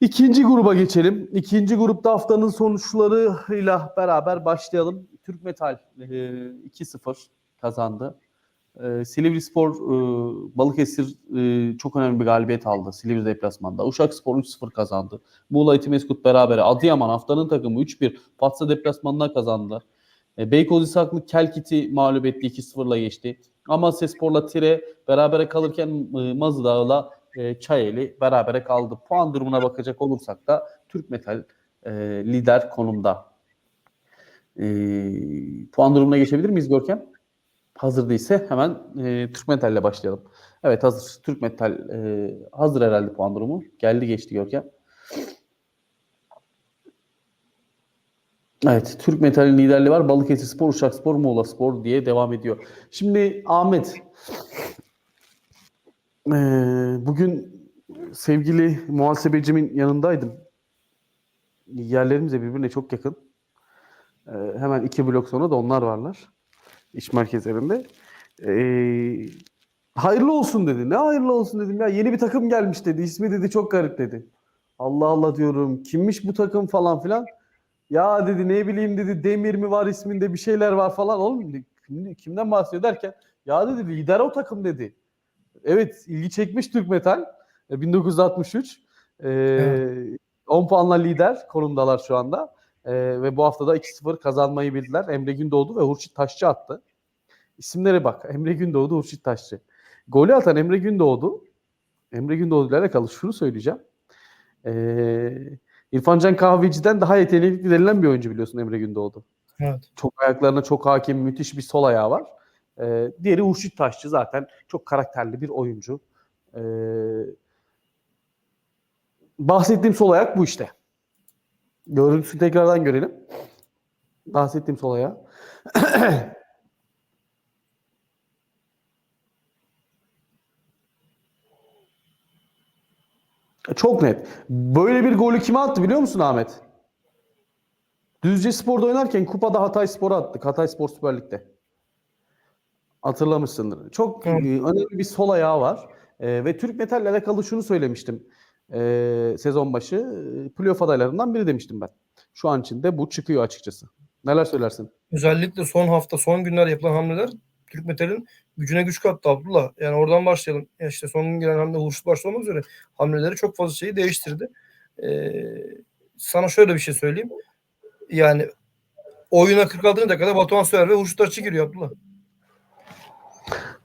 İkinci gruba geçelim. İkinci grupta haftanın sonuçlarıyla beraber başlayalım. Türk Metal e, 2-0 kazandı. E, Silivri Spor, e, Balıkesir e, çok önemli bir galibiyet aldı Silivri deplasmanda. Uşak Spor 3-0 kazandı. Muğla Etimeskut berabere. Adıyaman haftanın takımı 3-1 Fatsa deplasmanına kazandılar. E, Beykoz İshaklı Kelkit'i mağlup etti 2-0'la geçti. Amasya Spor'la Tire berabere kalırken e, Mazıdağ'la e, Çayeli berabere kaldı. Puan durumuna bakacak olursak da Türk Metal e, lider konumda. E, puan durumuna geçebilir miyiz Görkem? Hazır değilse hemen e, Türk Metal ile başlayalım. Evet hazır. Türk Metal e, hazır herhalde puan durumu. Geldi geçti Görkem. Evet, Türk Metal'in liderliği var. Balıkesir Spor, Uşak Spor, Muğla Spor diye devam ediyor. Şimdi Ahmet, ee, bugün sevgili muhasebecimin yanındaydım. Yerlerimiz de birbirine çok yakın. Ee, hemen iki blok sonra da onlar varlar. İş merkezlerinde. Ee, hayırlı olsun dedi. Ne hayırlı olsun dedim ya. Yeni bir takım gelmiş dedi. İsmi dedi çok garip dedi. Allah Allah diyorum. Kimmiş bu takım falan filan. Ya dedi ne bileyim dedi Demir mi var isminde bir şeyler var falan. Oğlum kimden bahsediyor derken ya dedi lider o takım dedi. Evet ilgi çekmiş Türk Metal. E, 1963. E, Evet. 10 puanla lider konumdalar şu anda. E, ve bu hafta da 2-0 kazanmayı bildiler. Emre Gündoğdu ve Hurşit Taşçı attı. İsimlere bak. Emre Gündoğdu, Hurşit Taşçı. Golü atan Emre Gündoğdu. Emre Gündoğdu ile alakalı şunu söyleyeceğim. E, İrfan Can Kahveci'den daha yetenekli denilen bir oyuncu biliyorsun Emre Gündoğdu. Evet. Çok ayaklarına çok hakim, müthiş bir sol ayağı var. Ee, diğeri Hurşit Taşçı zaten çok karakterli bir oyuncu. Ee, bahsettiğim sol ayak bu işte. Görüntüsü tekrardan görelim. Bahsettiğim sol ayağı. Çok net. Böyle bir golü kime attı biliyor musun Ahmet? Düzce Spor'da oynarken kupada Hatay Spor'a attık. Hatay Spor Süper Lig'de. Hatırlamışsındır. Çok Evet. önemli bir sol ayağı var. E, ve Türk Metal'le alakalı şunu söylemiştim. E, sezon başı playoff adaylarından biri demiştim ben. Şu an için de bu çıkıyor açıkçası. Neler söylersin? Özellikle son hafta, son günler yapılan hamleler Türk Metal'in gücüne güç kattı Abdullah. Yani oradan başlayalım. Ya işte son gün gelen hamle Hurşit başta olmak üzere hamleleri çok fazla şeyi değiştirdi. Ee, sana şöyle bir şey söyleyeyim. Yani oyuna 46. dakikada Batuhan Söyer ve Hurşit Açı giriyor Abdullah.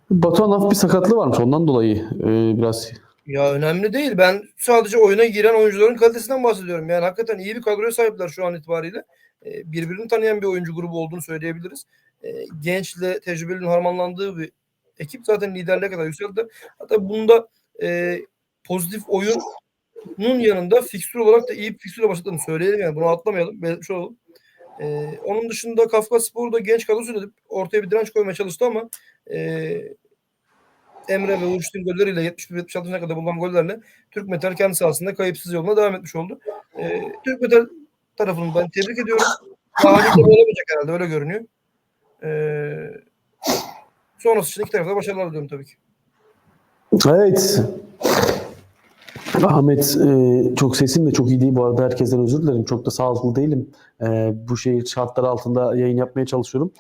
Batuhan hafif bir sakatlığı varmış. Ondan dolayı e, biraz Ya önemli değil. Ben sadece oyuna giren oyuncuların kalitesinden bahsediyorum. Yani hakikaten iyi bir kadroya sahipler şu an itibariyle. Ee, birbirini tanıyan bir oyuncu grubu olduğunu söyleyebiliriz. Ee, gençle tecrübelinin harmanlandığı bir ekip zaten liderliğe kadar yükseldi. Hatta bunda e, pozitif oyunun yanında fikstür olarak da iyi bir fikstürle başladığını söyleyelim. Yani bunu atlamayalım. Belirtmiş olalım. Ee, onun dışında Kafkas Spor da genç kadrosu edip ortaya bir direnç koymaya çalıştı ama e, Emre ve Uğurşit'in golleriyle 71-76'ına kadar bulunan gollerle Türk Metal kendi sahasında kayıpsız yoluna devam etmiş oldu. Ee, Türk Metal tarafını ben tebrik ediyorum. Daha olamayacak herhalde öyle görünüyor. Ee, sonrası için iki tarafta da başarılar diliyorum tabii ki. Evet. Ahmet e, çok sesim de çok iyi değil bu arada herkesten özür dilerim. Çok da sağlıklı değilim. E, bu şehir şartları altında yayın yapmaya çalışıyorum.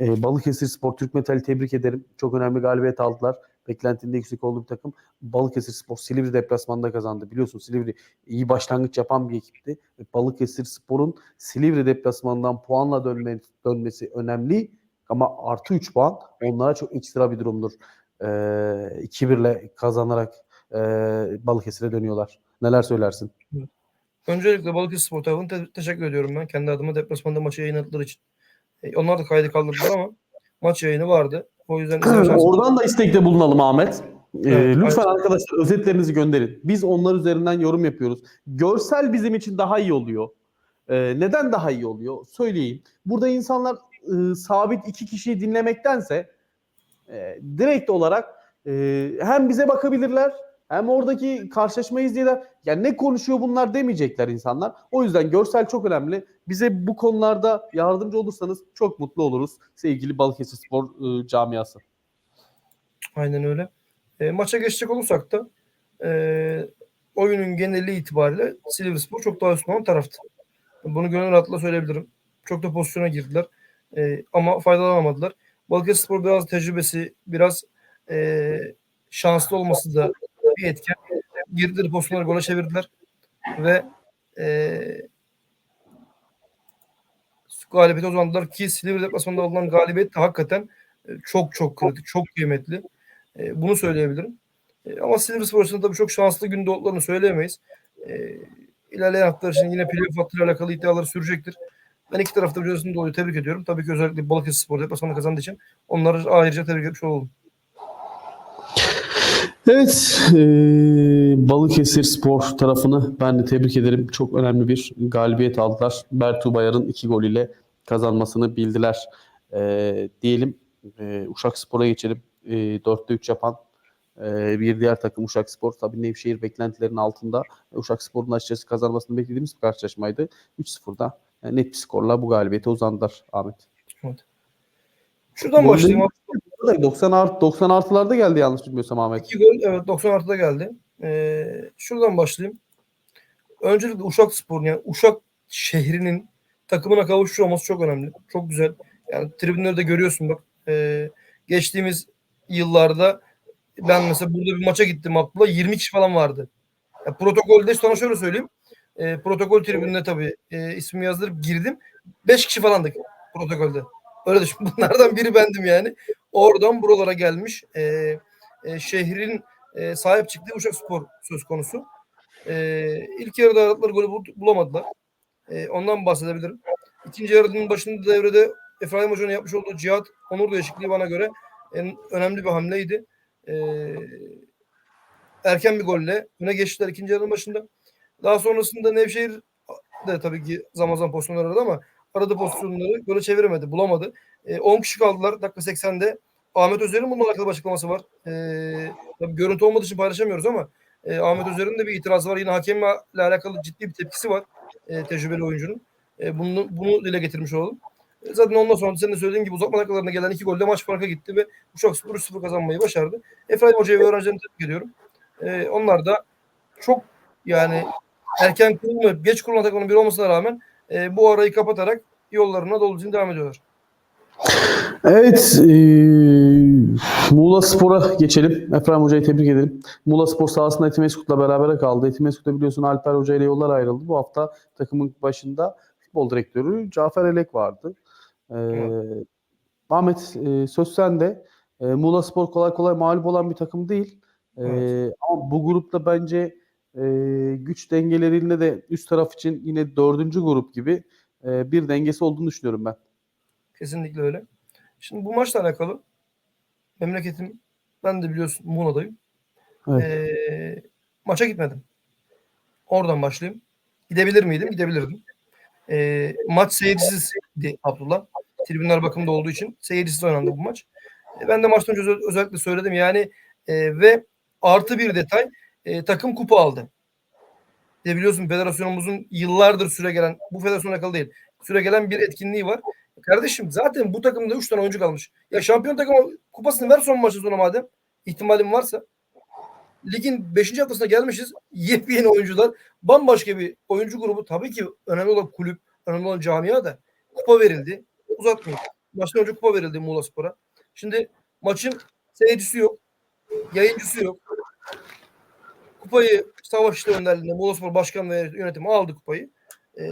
E, Balıkesir Spor Türk Metal'i tebrik ederim. Çok önemli galibiyet aldılar. Beklentinin de yüksek olduğu bir takım. Balıkesir Spor Silivri deplasmanda kazandı. Biliyorsun Silivri iyi başlangıç yapan bir ekipti. Balıkesir Spor'un Silivri deplasmandan puanla dönme, dönmesi önemli. Ama artı 3 puan onlara çok ekstra bir durumdur. E, 2-1 ile kazanarak e, Balıkesir'e dönüyorlar. Neler söylersin? Öncelikle Balıkesir Spor tarafına te- teşekkür ediyorum ben. Kendi adıma deplasmanda maçı yayınladıkları için. E, onlar da kaydı kaldırdılar ama maç yayını vardı. O yüzden Oradan da istekte bulunalım Ahmet. Ee, Evet, lütfen aynen. arkadaşlar özetlerinizi gönderin. Biz onlar üzerinden yorum yapıyoruz. Görsel bizim için daha iyi oluyor. Ee, neden daha iyi oluyor? Söyleyeyim. Burada insanlar e, sabit iki kişiyi dinlemektense e, direkt olarak e, hem bize bakabilirler hem oradaki karşılaşmayı izleyerek ya ne konuşuyor bunlar demeyecekler insanlar. O yüzden görsel çok önemli. Bize bu konularda yardımcı olursanız çok mutlu oluruz sevgili Balıkesir Spor e, camiası. Aynen öyle. E, maça geçecek olursak da e, oyunun geneli itibariyle Silivrispor çok daha üstün olan taraftı. Bunu gönül rahatlıkla söyleyebilirim. Çok da pozisyona girdiler. Ee, ama faydalanamadılar. Balıkesirspor biraz tecrübesi, biraz e, şanslı olması da bir etken. Girdiler pozisyonları gole çevirdiler. Ve e, galibiyete uzandılar ki Silivri deplasmanında alınan galibiyet de hakikaten e, çok çok kritik, çok kıymetli. E, bunu söyleyebilirim. E, ama Silivrispor için tabii çok şanslı günde olduklarını söyleyemeyiz. E, ilerleyen haftalar için yine playoff hattıyla alakalı iddiaları sürecektir. Ben iki tarafta biliyorsunuz dolayı tebrik ediyorum. Tabii ki özellikle Balıkesirspor deplasmanı kazandığı için onları ayrıca tebrik etmiş olalım. Evet, e, Balıkesir Spor tarafını ben de tebrik ederim. Çok önemli bir galibiyet aldılar. Bertu Bayar'ın iki gol ile kazanmasını bildiler. E, diyelim e, Uşak Spor'a geçelim. E, 4'te 3 yapan e, bir diğer takım Uşak Spor. Tabii Nevşehir beklentilerin altında. Uşak Spor'un açıkçası kazanmasını beklediğimiz bir karşılaşmaydı. 3-0'da e, net bir skorla bu galibiyete uzandılar Ahmet. Şuradan Gollerin- başlayayım. 90 art 90 artılarda geldi yanlış bilmiyorsam Ahmet. İki gol evet 90 artıda geldi. Ee, şuradan başlayayım. Öncelikle Uşak Spor'un yani Uşak şehrinin takımına kavuşmuş olması çok önemli. Çok güzel. Yani tribünleri de görüyorsun bak. Ee, geçtiğimiz yıllarda ben mesela burada bir maça gittim Abdullah 20 kişi falan vardı. Ya, protokolde sana şöyle söyleyeyim. Ee, protokol tribününe tabii e, ismimi yazdırıp girdim. 5 kişi falandık protokolde. Öyle düşün. Bunlardan biri bendim yani. Oradan buralara gelmiş. E, e, şehrin e, sahip çıktığı Uşak Spor söz konusu. E, ilk yarıda aradıkları golü bul- bulamadılar. E, ondan bahsedebilirim. İkinci yarının başında devrede Efraim Hoca'nın yapmış olduğu Cihat Onur değişikliği bana göre en önemli bir hamleydi. E, erken bir golle öne geçtiler ikinci yarının başında. Daha sonrasında Nevşehir de tabii ki zaman zaman pozisyonlar aradı ama aradı pozisyonları gole çeviremedi, bulamadı. E, 10 kişi kaldılar dakika 80'de. Ahmet Özer'in bununla alakalı bir açıklaması var. E, tabii görüntü olmadığı için paylaşamıyoruz ama e, Ahmet Özer'in de bir itirazı var. Yine hakemle alakalı ciddi bir tepkisi var e, tecrübeli oyuncunun. E, bunu, bunu dile getirmiş olalım. E, zaten ondan sonra senin de söylediğin gibi uzatma dakikalarına gelen iki golle maç farka gitti ve Uşak Spor 3-0 kazanmayı başardı. Efraim Hoca'yı ve öğrencilerini tebrik ediyorum. E, onlar da çok yani erken kurulmayıp geç kurulan takımın biri olmasına rağmen e, bu arayı kapatarak yollarına dolu düzgün devam ediyorlar. Evet, e, Muğla Spor'a geçelim. Efraim Hoca'yı tebrik edelim. Muğla Spor sahasında Etimeskut'la beraber kaldı. Etimeskut'ta biliyorsun Alper Hoca ile yollar ayrıldı. Bu hafta takımın başında futbol direktörü Cafer Elek vardı. E, Evet. Ahmet e, söz sende. E, Muğla Spor kolay kolay mağlup olan bir takım değil. E, Evet. Ama bu grupta bence e, güç dengelerinde de üst taraf için yine dördüncü grup gibi e, bir dengesi olduğunu düşünüyorum ben. Kesinlikle öyle. Şimdi bu maçla alakalı memleketim ben de biliyorsun Muğla'dayım. Evet. Ee, maça gitmedim. Oradan başlayayım. Gidebilir miydim? Gidebilirdim. Ee, maç seyircisizdi Abdullah. Tribünler bakımda olduğu için seyircisiz oynandı bu maç. E, ben de maçtan önce özel- özellikle söyledim yani e, ve artı bir detay e, takım kupa aldı. E, biliyorsun federasyonumuzun yıllardır süre gelen bu federasyona alakalı değil. Süre gelen bir etkinliği var. Kardeşim zaten bu takımda 3 tane oyuncu kalmış. Ya şampiyon takım kupasını ver son maçı sonra madem. ihtimalin varsa. Ligin 5. haftasına gelmişiz. Yepyeni oyuncular. Bambaşka bir oyuncu grubu. Tabii ki önemli olan kulüp, önemli olan camia da kupa verildi. Uzatmayayım. Maçtan önce kupa verildi Muğla Spor'a. Şimdi maçın seyircisi yok. Yayıncısı yok. Kupayı Savaş İşleri önderliğinde Muğla Spor Başkan ve yönetimi aldı kupayı. Ee,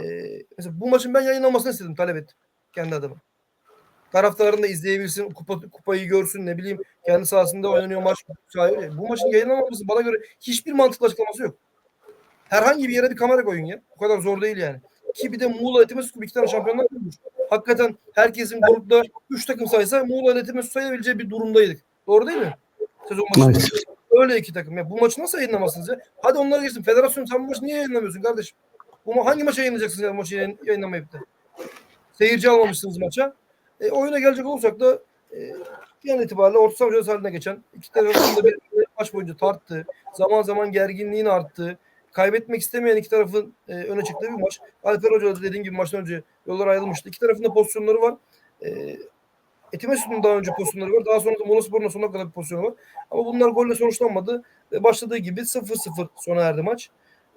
mesela bu maçın ben yayınlanmasını istedim, talep ettim kendi adıma. Taraftarın da izleyebilsin, kupa, kupayı görsün, ne bileyim kendi sahasında oynanıyor maç. Bu maçın yayınlanmaması bana göre hiçbir mantıklı açıklaması yok. Herhangi bir yere bir kamera koyun ya. Bu kadar zor değil yani. Ki bir de Muğla Etimesgut iki tane şampiyonlar kurmuş. Hakikaten herkesin grupta 3 takım saysa Muğla Etimesgut sayabileceği bir durumdaydık. Doğru değil mi? Sezon başında. Evet. Öyle iki takım. Ya bu maçı nasıl yayınlamazsınız ya? Hadi onları geçsin. Federasyon sen bu maçı niye yayınlamıyorsun kardeşim? Bu ma- hangi maçı yayınlayacaksınız ya bu maçı yayın, yayınlamayıp da? Seyirci almamışsınız maça. E, oyuna gelecek olursak da e, genel itibariyle orta saha mücadelesi haline geçen iki tarafın da bir maç boyunca tarttı. Zaman zaman gerginliğin arttığı, kaybetmek istemeyen iki tarafın e, öne çıktığı bir maç. Alper Hoca da dediğim gibi maçtan önce yollar ayrılmıştı. İki tarafın da pozisyonları var. E, Etimesgut'un daha önce pozisyonları var. Daha sonra da Monospor'un sonuna kadar bir pozisyonu var. Ama bunlar golle sonuçlanmadı. Ve başladığı gibi 0-0 sona erdi maç.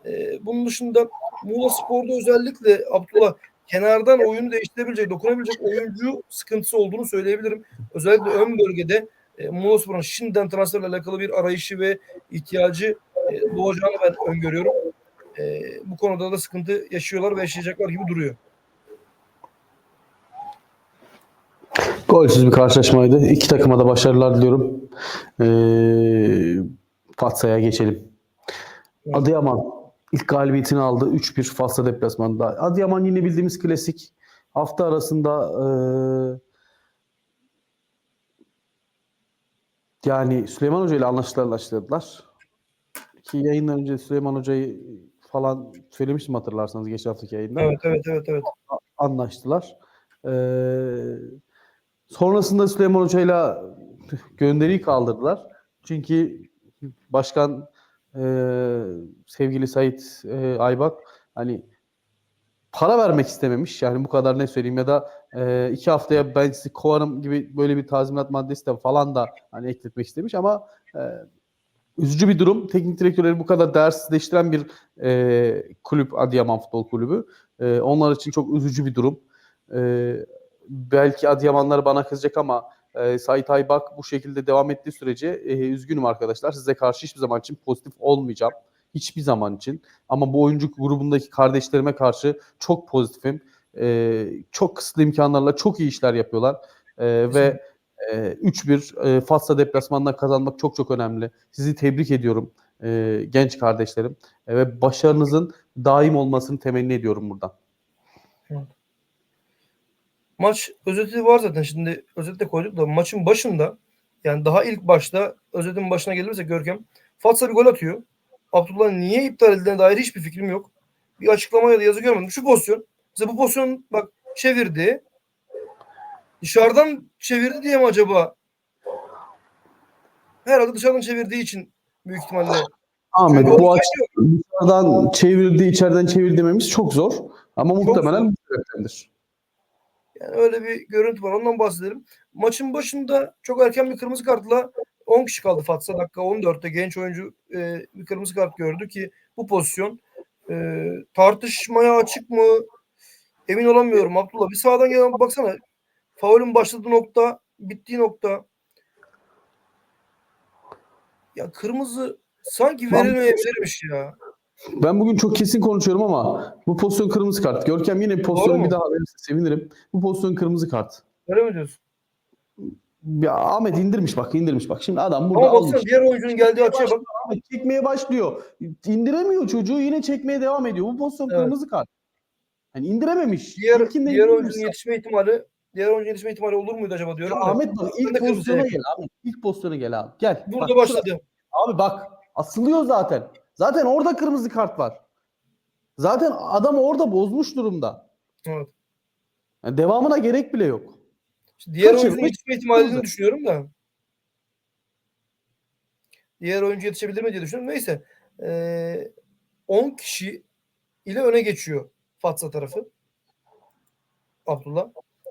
Ee, bunun dışında Muğla Spor'da özellikle Abdullah kenardan oyunu değiştirebilecek, dokunabilecek oyuncu sıkıntısı olduğunu söyleyebilirim. Özellikle ön bölgede e, Muğla Spor'un şimdiden transferle alakalı bir arayışı ve ihtiyacı e, doğacağını ben öngörüyorum. E, bu konuda da sıkıntı yaşıyorlar ve yaşayacaklar gibi duruyor. Golsüz bir karşılaşmaydı. İki takıma da başarılar diliyorum. Ee, Fatsa'ya geçelim. Adıyaman ilk galibiyetini aldı. 3-1 Fatsa deplasmanında. Adıyaman yine bildiğimiz klasik. Hafta arasında ee, yani Süleyman Hoca ile anlaştılar, anlaştılar. Ki yayından önce Süleyman Hoca'yı falan söylemiştim hatırlarsanız geçen haftaki yayında Evet, evet, evet, evet. anlaştılar. Ee, sonrasında Süleyman Hoca'yla gönderiyi kaldırdılar. Çünkü başkan e, sevgili Sait e, Aybak hani para vermek istememiş. Yani bu kadar ne söyleyeyim ya da e, iki haftaya ben sizi kovarım gibi böyle bir tazminat maddesi de falan da hani ekletmek istemiş ama e, üzücü bir durum. Teknik direktörleri bu kadar değersizleştiren bir e, kulüp Adıyaman Futbol Kulübü. E, onlar için çok üzücü bir durum. E, belki Adıyamanlar bana kızacak ama e, Sait Aybak bu şekilde devam ettiği sürece e, üzgünüm arkadaşlar. Size karşı hiçbir zaman için pozitif olmayacağım. Hiçbir zaman için. Ama bu oyuncu grubundaki kardeşlerime karşı çok pozitifim. E, çok kısıtlı imkanlarla çok iyi işler yapıyorlar. E, ve e, 3-1 e, Fatsa deplasmanından kazanmak çok çok önemli. Sizi tebrik ediyorum e, genç kardeşlerim. E, ve başarınızın daim olmasını temenni ediyorum buradan. Maç özeti var zaten şimdi özette koyduk da maçın başında yani daha ilk başta özetin başına gelirse Görkem Fatsa bir gol atıyor. Abdullah niye iptal edildiğine dair hiçbir fikrim yok. Bir açıklama ya da yazı görmedim. Şu pozisyon. Mesela bu pozisyon bak çevirdi. Dışarıdan çevirdi diye mi acaba? Herhalde dışarıdan çevirdiği için büyük ihtimalle. Ahmet bu aç dışarıdan çevirdi, içeriden çevir dememiz çok zor. Ama muhtemelen bu sebeptendir. Yani öyle bir görüntü var. Ondan bahsedelim. Maçın başında çok erken bir kırmızı kartla 10 kişi kaldı Fatsa. Dakika 14'te genç oyuncu e, bir kırmızı kart gördü ki bu pozisyon e, tartışmaya açık mı emin olamıyorum Abdullah. Bir sağdan gelen baksana. Faulün başladığı nokta, bittiği nokta. Ya kırmızı sanki verilmeyebilirmiş ya. Ben bugün çok kesin konuşuyorum ama bu pozisyon kırmızı kart. Görkem yine pozisyon bir daha verirse sevinirim. Bu pozisyon kırmızı kart. Öyle mi diyorsun? Ya Ahmet indirmiş bak indirmiş bak. Şimdi adam burada Ama baksana almış. diğer oyuncunun geldiği açıya bak. Ahmet çekmeye başlıyor. İndiremiyor çocuğu yine çekmeye devam ediyor. Bu pozisyon Evet. kırmızı kart. Yani indirememiş. Diğer, İlkinde diğer oyuncunun yetişme ihtimali diğer oyuncunun yetişme ihtimali olur muydu acaba Ya diyorum da. Ahmet bak Ben ilk kırmızı pozisyona yakın. gel Ahmet. İlk pozisyona gel abi. Gel. Burada Bak, başladı. Abi bak asılıyor zaten. Zaten orada kırmızı kart var. Zaten adam orada bozmuş durumda. Evet. Yani devamına gerek bile yok. İşte diğer Kaçırmış, oyuncunun yetişme ihtimalini kırmızı. düşünüyorum da. Diğer oyuncu yetişebilir mi diye düşünüyorum. Neyse. Ee, 10 kişi ile öne geçiyor Fatsa tarafı. Abdullah.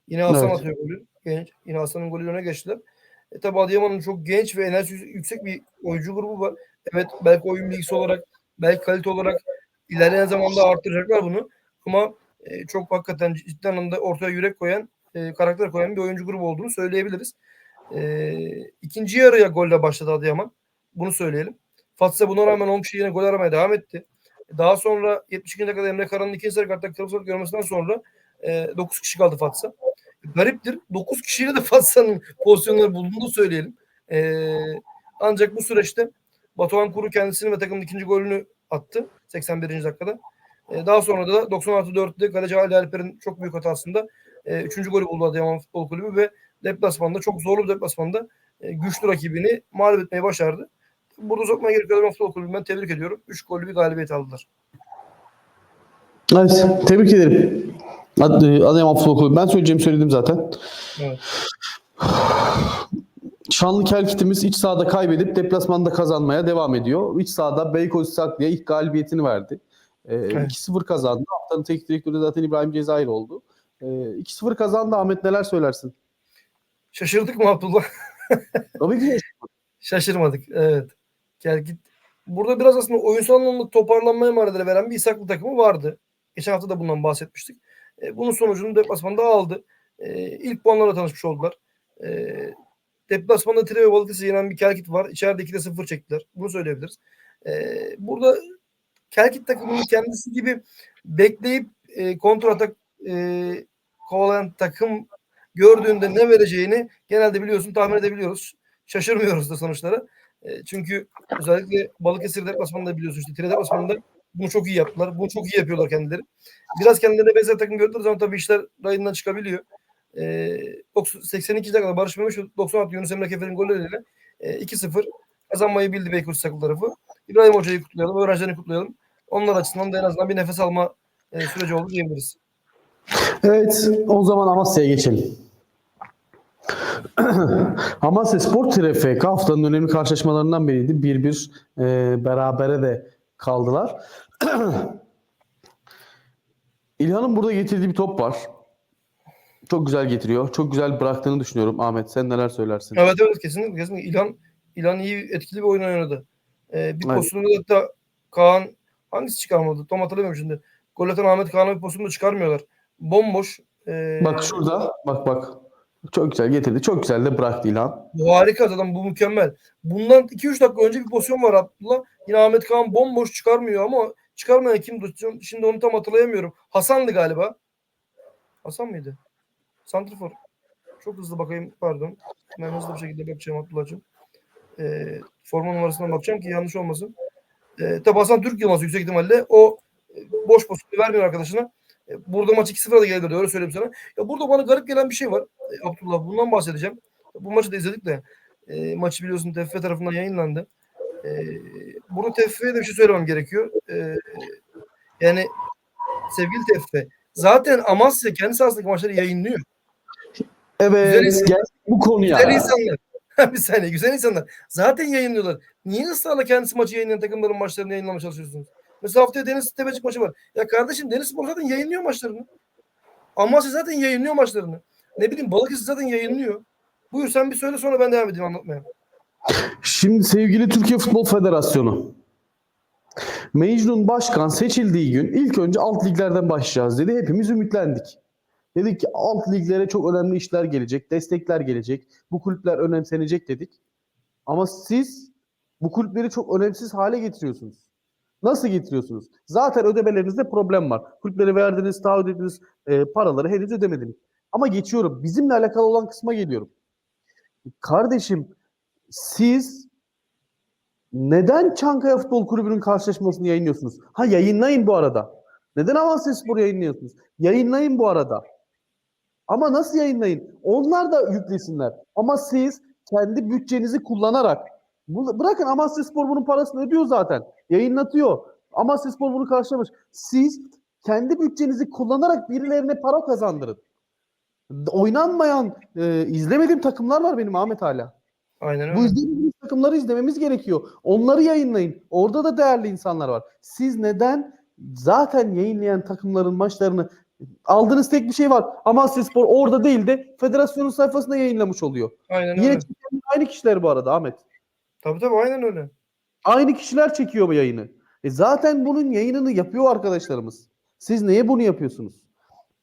Yine Hasan Evet. atıyor golü. Genç. Yine Hasan'ın golü öne geçtiler. E tabi Adıyaman'ın çok genç ve enerjisi yüksek bir oyuncu grubu var. Evet belki oyun bilgisi olarak, belki kalite olarak ilerleyen zamanda arttıracaklar bunu. Ama e, çok hakikaten ciddi anlamda ortaya yürek koyan, e, karakter koyan bir oyuncu grubu olduğunu söyleyebiliriz. E, ikinci yarıya golle başladı Adıyaman. Bunu söyleyelim. Fatsa buna rağmen 10 kişi yine gol aramaya devam etti. Daha sonra 72. dakikada Emre Karan'ın ikinci sarı karttan kırmızı kart görmesinden sonra e, 9 kişi kaldı Fatsa. Gariptir. 9 kişiyle de Fatsa'nın pozisyonları bulunduğunu söyleyelim. E, ancak bu süreçte Batuhan Kuru kendisini ve takımın ikinci golünü attı 81. dakikada. E, daha sonra da 96-4'te kaleci Ali Alper'in çok büyük hatasında e, üçüncü golü buldu Adıyaman Futbol Kulübü ve deplasmanda çok zorlu bir deplasmanda e, güçlü rakibini mağlup etmeyi başardı. Burada uzatmaya gerek. Adıyaman Futbol Kulübü'nü ben tebrik ediyorum. 3 gollü bir galibiyet aldılar. Evet, tebrik ederim. E, Futbol Kulübü. Ben söyleyeceğimi söyledim zaten. Evet. Şanlı Kelkit'imiz iç sahada kaybedip deplasmanda kazanmaya devam ediyor. İç sahada Beykoz Saklı'ya ilk galibiyetini verdi. Ee, Evet. 2-0 kazandı. Haftanın teknik direktörü zaten İbrahim Cezayir oldu. Ee, 2-0 kazandı Ahmet neler söylersin? Şaşırdık mı Abdullah? Tabii ki Şaşırmadık. Evet. Kerkit burada biraz aslında oyunsal anlamda toparlanmaya emareleri veren bir İshaklı takımı vardı. Geçen hafta da bundan bahsetmiştik. E, bunun sonucunu deplasmanda aldı. E, ilk puanlarla tanışmış oldular. E, deplasmanda Tire ve Balıkesir'e yenen bir Kelkit var. İçeride 2'de 0 çektiler. Bunu söyleyebiliriz. E, burada Kelkit takımının kendisi gibi bekleyip e, kontra atak e, kovalayan takım gördüğünde ne vereceğini genelde biliyorsun tahmin edebiliyoruz. Şaşırmıyoruz da sonuçlara. E, çünkü özellikle Balıkesir deplasmanında biliyorsun işte Tire deplasmanında bunu çok iyi yaptılar. Bunu çok iyi yapıyorlar kendileri. Biraz kendilerine benzer takım gördükleri zaman tabii işler rayından çıkabiliyor. E, 82 dakikada Barış Memiş ve 96 Yunus Emre Kefer'in golleriyle e, 2-0 kazanmayı bildi Beykoz Saklı tarafı. İbrahim Hoca'yı kutlayalım, öğrencilerini kutlayalım. Onlar açısından da en azından bir nefes alma e, süreci oldu diyebiliriz. Evet, o zaman Amasya'ya geçelim. Amasya Spor TRFK haftanın önemli karşılaşmalarından biriydi. 1-1 e, berabere de kaldılar. İlhan'ın burada getirdiği bir top var. Çok güzel getiriyor. Çok güzel bıraktığını düşünüyorum. Ahmet sen neler söylersin? Evet evet kesinlikle kesinlikle. İlhan, İlhan iyi etkili bir oyun oynadı. Ee, bir Evet. pozisyonda da hatta Kaan hangisi çıkarmadı? Tam hatırlamıyorum şimdi. Gol atan Ahmet Kaan'a bir pozisyonda çıkarmıyorlar. Bomboş. Ee, Bak şurada. Bak bak. Çok güzel getirdi. Çok güzel de bıraktı İlhan. Bu harika zaten bu mükemmel. Bundan 2-3 dakika önce bir pozisyon var Abdullah. Yine Ahmet Kaan bomboş çıkarmıyor ama çıkarmayan kimdi? Şimdi onu tam hatırlayamıyorum. Hasan'dı galiba. Hasan mıydı? Santrfor. Çok hızlı bakayım pardon. Ben hızlı bir şekilde bakacağım Abdullah'cığım. Ee, forma numarasına bakacağım ki yanlış olmasın. Ee, tabi Hasan Türk Yılmaz yüksek ihtimalle o e, boş pozisyonu vermiyor arkadaşına. E, burada maç 2-0'a da gelirdi öyle söyleyeyim sana. Ya burada bana garip gelen bir şey var. E, Abdullah bundan bahsedeceğim. Bu maçı da izledik de e, maçı biliyorsun TFF tarafından yayınlandı. E, bunu TFF'ye de bir şey söylemem gerekiyor. E, yani sevgili TFF zaten Amasya kendi sahasındaki maçları yayınlıyor. Evet. Güzel- Gel bu konuya. Güzel insanlar. bir saniye güzel insanlar. Zaten yayınlıyorlar. Niye ısrarla kendisi maçı yayınlayan takımların maçlarını yayınlamaya çalışıyorsunuz? Mesela haftaya Deniz Tepecik maçı var. Ya kardeşim Deniz Spor zaten yayınlıyor maçlarını. Amasya zaten yayınlıyor maçlarını. Ne bileyim Balıkesir zaten yayınlıyor. Buyur sen bir söyle sonra ben devam edeyim anlatmaya. Şimdi sevgili Türkiye Futbol Federasyonu. Mecnun Başkan seçildiği gün ilk önce alt liglerden başlayacağız dedi. Hepimiz ümitlendik. Dedik ki alt liglere çok önemli işler gelecek, destekler gelecek. Bu kulüpler önemsenecek dedik. Ama siz bu kulüpleri çok önemsiz hale getiriyorsunuz. Nasıl getiriyorsunuz? Zaten ödemelerinizde problem var. Kulüplere verdiğiniz, taahhüt ettiğiniz e, paraları henüz ödemediniz. Ama geçiyorum. Bizimle alakalı olan kısma geliyorum. Kardeşim siz neden Çankaya Futbol Kulübü'nün karşılaşmasını yayınlıyorsunuz? Ha yayınlayın bu arada. Neden Amasya Spor yayınlıyorsunuz? Yayınlayın bu arada. Ama nasıl yayınlayın? Onlar da yüklesinler. Ama siz kendi bütçenizi kullanarak bu- bırakın Amasya Spor bunun parasını ödüyor zaten. Yayınlatıyor. Amasya Spor bunu karşılamış. Siz kendi bütçenizi kullanarak birilerine para kazandırın. Oynanmayan, e, izlemediğim takımlar var benim Ahmet hala. Aynen Bu öyle. izlediğimiz takımları izlememiz gerekiyor. Onları yayınlayın. Orada da değerli insanlar var. Siz neden zaten yayınlayan takımların maçlarını aldığınız tek bir şey var. Amasya Spor orada değil de federasyonun sayfasında yayınlamış oluyor. Aynen Yine öyle. aynı kişiler bu arada Ahmet. Tabii tabii aynen öyle. Aynı kişiler çekiyor bu yayını. E zaten bunun yayınını yapıyor arkadaşlarımız. Siz neye bunu yapıyorsunuz?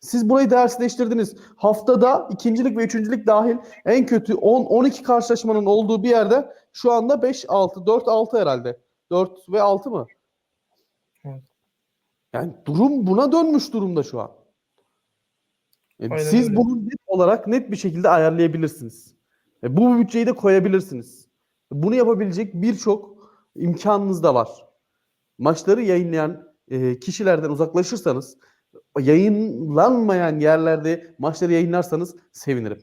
Siz burayı değersizleştirdiniz. Haftada ikincilik ve üçüncülük dahil en kötü 10-12 karşılaşmanın olduğu bir yerde şu anda 5-6, 4-6 herhalde. 4 ve 6 mı? Evet. Yani durum buna dönmüş durumda şu an. E, Aynen siz öyle. bunu net olarak net bir şekilde ayarlayabilirsiniz. E, bu bütçeyi de koyabilirsiniz. Bunu yapabilecek birçok imkanınız da var. Maçları yayınlayan e, kişilerden uzaklaşırsanız, yayınlanmayan yerlerde maçları yayınlarsanız sevinirim.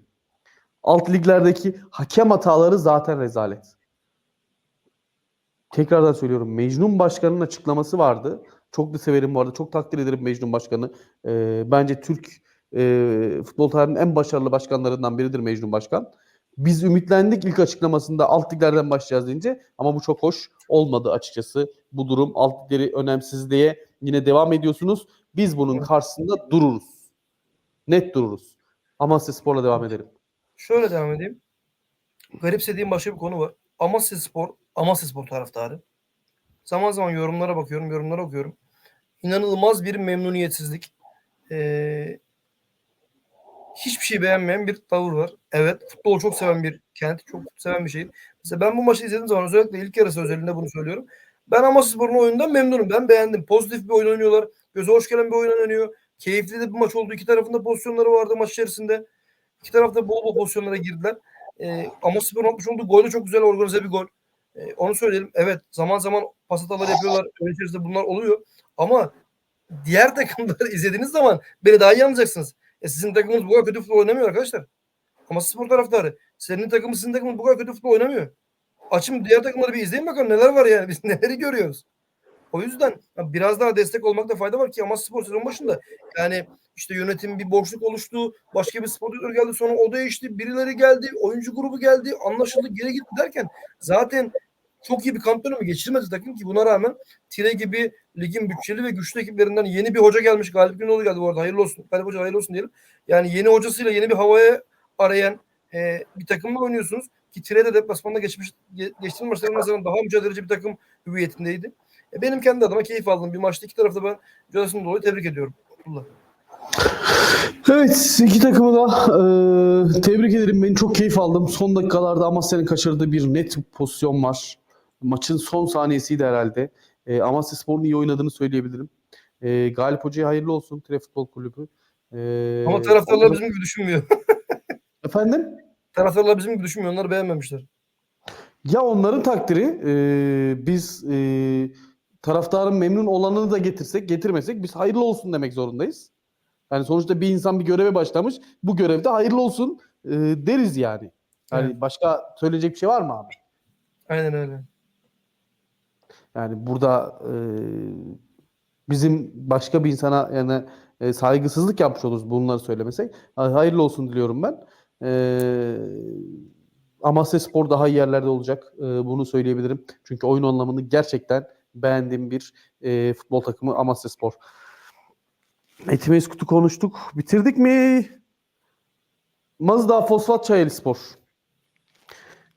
Alt liglerdeki hakem hataları zaten rezalet. Tekrardan söylüyorum. Mecnun Başkan'ın açıklaması vardı. Çok da severim bu arada. Çok takdir ederim Mecnun Başkan'ı. E, bence Türk e, futbol tarihinin en başarılı başkanlarından biridir Mecnun Başkan. Biz ümitlendik ilk açıklamasında alt liglerden başlayacağız deyince ama bu çok hoş olmadı açıkçası. Bu durum alt ligleri önemsiz diye yine devam ediyorsunuz. Biz bunun karşısında dururuz. Net dururuz. Amasya Spor'la devam edelim. Şöyle devam edeyim. Garipsediğim başka bir konu var. Amasya Spor, Amasya Spor taraftarı. zaman zaman yorumlara bakıyorum, yorumlara okuyorum. İnanılmaz bir memnuniyetsizlik. Ee, hiçbir şey beğenmeyen bir tavır var. Evet, futbolu çok seven bir kent, çok seven bir şehir. Mesela ben bu maçı izlediğim zaman özellikle ilk yarısı özelinde bunu söylüyorum. Ben Amasyspor'un oyundan memnunum. Ben beğendim. Pozitif bir oyun oynuyorlar. Göze hoş gelen bir oyun oynanıyor. Keyifli de bir maç oldu. İki tarafında pozisyonları vardı maç içerisinde. İki tarafta bol bol pozisyonlara girdiler. Ee, Amasyspor'un atmış olduğu gol de çok güzel organize bir gol. Ee, onu söyleyelim. Evet zaman zaman pas hataları yapıyorlar. Oyun içerisinde bunlar oluyor. Ama diğer takımları izlediğiniz zaman beni daha iyi anlayacaksınız. E sizin takımınız bu kadar kötü futbol oynamıyor arkadaşlar. Ama spor taraftarı. Senin takımın sizin takımın bu kadar kötü futbol oynamıyor. Açın diğer takımları bir izleyin bakalım neler var yani. Biz neleri görüyoruz. O yüzden biraz daha destek olmakta fayda var ki ama spor sezon başında yani işte yönetim bir boşluk oluştu. Başka bir spor direktörü geldi sonra o değişti. Birileri geldi. Oyuncu grubu geldi. Anlaşıldı. Geri gitti derken zaten çok iyi bir kamp dönemi geçirmedi takım ki buna rağmen Tire gibi ligin bütçeli ve güçlü ekiplerinden yeni bir hoca gelmiş. Galip Günoğlu geldi bu arada. Hayırlı olsun. Galip Hoca hayırlı olsun diyelim. Yani yeni hocasıyla yeni bir havaya arayan e, bir takımla oynuyorsunuz. Ki Tire'de deplasmanda geçmiş, ge- geçtiğimiz maçların nazaran daha mücadeleci bir takım hüviyetindeydi. E, benim kendi adıma keyif aldığım bir maçtı. İki tarafta ben mücadelesinden dolayı tebrik ediyorum. Abdullah. Evet iki takımı da e, tebrik ederim. Ben çok keyif aldım. Son dakikalarda Amasya'nın kaçırdığı bir net pozisyon var. Maçın son saniyesiydi herhalde. E, Amasya Spor'un iyi oynadığını söyleyebilirim. E, Galip Hoca'ya hayırlı olsun Tire Futbol Kulübü. E, Ama taraftarlar bizim gibi düşünmüyor. Efendim? taraftarlar bizim gibi düşünmüyor. Onları beğenmemişler. Ya onların takdiri e, biz e, taraftarın memnun olanını da getirsek getirmesek biz hayırlı olsun demek zorundayız. Yani sonuçta bir insan bir göreve başlamış. Bu görevde hayırlı olsun e, deriz yani. Yani Evet. başka söyleyecek bir şey var mı abi? Aynen öyle. Yani burada e, bizim başka bir insana yani e, saygısızlık yapmış oluruz bunları söylemesek. Ha- Hayırlı olsun diliyorum ben. E, Amasya Spor daha iyi yerlerde olacak. E, bunu söyleyebilirim. Çünkü oyun anlamını gerçekten beğendiğim bir e, futbol takımı Amasya Spor. Etimeskut'u konuştuk. Bitirdik mi? Mazda Fosfat Çayeli Spor.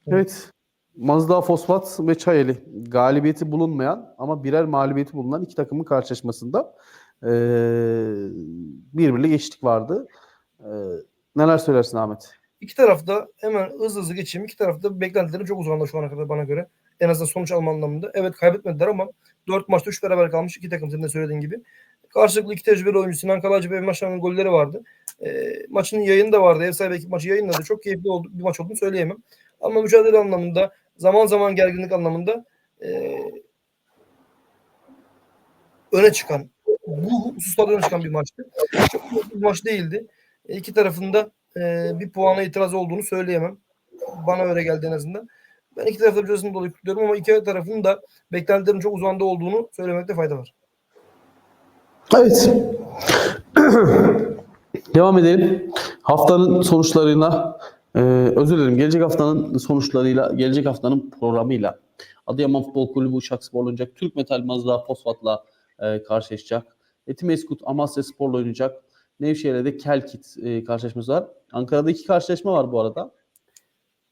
Evet. Mazda Fosfat ve Çayeli galibiyeti bulunmayan ama birer mağlubiyeti bulunan iki takımın karşılaşmasında eee birbirine geçtik vardı. Eee, neler söylersin Ahmet? İki tarafta hemen hızlı hızlı geçeyim. İki tarafta beklentilerin çok uzağında şu ana kadar bana göre. En azından sonuç alma anlamında. Evet kaybetmediler ama 4 maçta 3 beraber kalmış iki takım senin de söylediğin gibi. Karşılıklı iki tecrübeli oyuncu Sinan Kalacı ve Emre golleri vardı. E, maçın yayını da vardı. Ev sahibi ekip maçı yayınladı. Çok keyifli oldu, bir maç olduğunu söyleyemem. Ama mücadele anlamında zaman zaman gerginlik anlamında e, öne çıkan bu hususlarda öne çıkan bir maçtı. Çok bir maç değildi. E, iki tarafında e, bir puana itiraz olduğunu söyleyemem. Bana öyle geldi en azından. Ben iki tarafta mücadelesini dolayı kutluyorum ama iki tarafın da beklentilerin çok uzağında olduğunu söylemekte fayda var. Evet. Devam edelim. Haftanın sonuçlarıyla eee özür dilerim. Gelecek haftanın sonuçlarıyla, gelecek haftanın programıyla Adıyaman Futbol Kulübü Uşakspor oynayacak. Türk Metal Mazda Fosfat'la eee, karşılaşacak. Etimeskut Amasya Spor'la oynayacak. Nevşehir'de de Kelkit eee, karşılaşması var. Ankara'da iki karşılaşma var bu arada.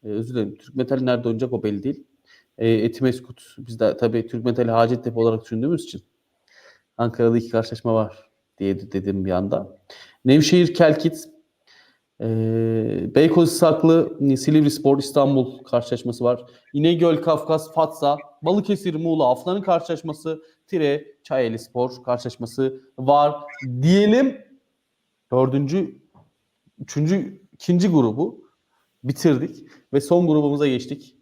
Eee, özür dilerim. Türk Metal nerede oynayacak o belli değil. Eee Etimeskut biz de tabii Türk Metal'i Hacettepe olarak düşündüğümüz için Ankara'da iki karşılaşma var diye de- dedim bir anda. Nevşehir Kelkit, eee Beykoz Saklı, Silivri Spor İstanbul karşılaşması var. İnegöl Kafkas Fatsa, Balıkesir Muğla Aflan'ın karşılaşması, Tire Çayeli Spor karşılaşması var diyelim. Dördüncü, üçüncü, ikinci grubu bitirdik ve son grubumuza geçtik.